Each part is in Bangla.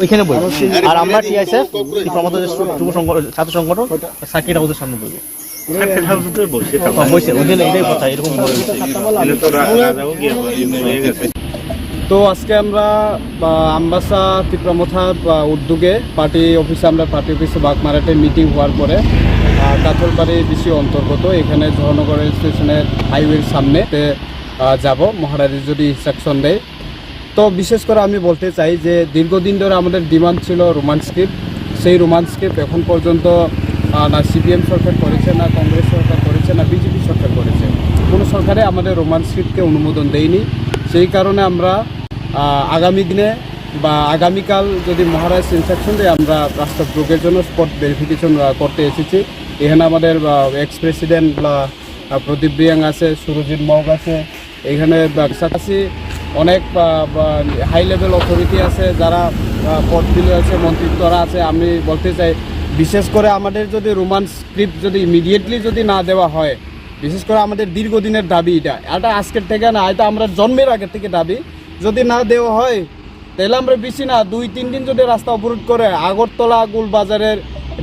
ওইখানে বই। আর আমরা টিআইএসএফ যুব ছাত্র সংগঠন সাকিরা ওদের সামনে বলব ওদের এটাই কথা এরকম তো আজকে আমরা আমবাসা তীব্রমথা উদ্যোগে পার্টি অফিসে আমরা পার্টি অফিসে বাগমারাটে মিটিং হওয়ার পরে কাথলবাড়ি ডিসি অন্তর্গত, এখানে জহনগর রেল স্টেশনের হাইওয়ের সামনে যাব। মহারাজি যদি ইনস্ট্রাকশন দেয়। তো বিশেষ করে আমি বলতে চাই যে, দীর্ঘদিন ধরে আমাদের ডিমান্ড ছিল রোমান স্ক্রিপ্ট সেই রোমান স্ক্রিপ্ট এখন পর্যন্ত না সিপিএম সরকার করেছে, না কংগ্রেস সরকার করেছে, না বিজেপি সরকার করেছে। কোনো সরকারে আমাদের রোমান স্ক্রিপ্টকে অনুমোদন দেয়নি। সেই কারণে আমরা আগামী দিনে বা আগামীকাল যদি মহারাজ ইনস্ট্রাকশন দেয়, আমরা রাস্তা ব্লকের জন্য স্পট ভেরিফিকেশন করতে এসেছি। এখানে আমাদের এক্স প্রেসিডেন্ট বা প্রদীপ রিয়াং আছে, সুরজিৎ মগ আছে, এখানে কাছাকাছি অনেক হাই লেভেল অথরিটি আছে, যারা পদগুলো আছে, মন্ত্রিত্বরা আছে। আমি বলতে চাই, বিশেষ করে আমাদের যদি রোমান স্ক্রিপ্ট যদি ইমিডিয়েটলি যদি না দেওয়া হয়, বিশেষ করে আমাদের দীর্ঘদিনের দাবি এটা। এটা আজকের থেকে না, এটা আমরা জন্মের আগের থেকে দাবি। যদি না দেওয়া হয়, তাহলে আমরা বেশি না, দুই, তিন দিন যদি রাস্তা অবরোধ করে, আগরতলা গুল বাজারের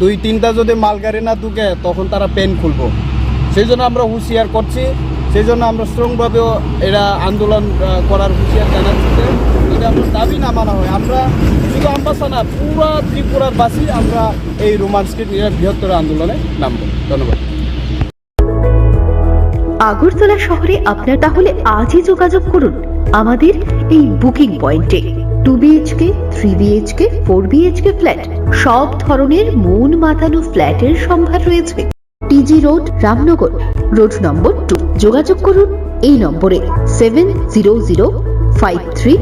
দুই, তিনটা যদি মালগাড়ি না ঢুকে, তখন তারা পেন খুলবো। সেই জন্য আমরা হুঁশিয়ার করছি। সেই জন্য আমরা স্ট্রংভাবেও এরা আন্দোলন করার হুঁশিয়ার জানাচ্ছি যদি আমরা দাবি না মানা হয়। আমরা শুধু আমবাসা না, পুরো ত্রিপুরার বাসী আমরা এই রোমান্সকে নিয়ে বৃহত্তর আন্দোলনে নামবো। ধন্যবাদ। আগরতলা শহরে আপনার তাহলে আজই যোগাযোগ করুন। আমাদের এই বুকিং পয়েন্টে two BHK three BHK four BHK flat সব ধরনের মন মাতানো ফ্ল্যাটের সম্ভার রয়েছে। TG road Ramnagar. Road number two যোগাযোগ করুন এই নম্বরে seven zero zero five three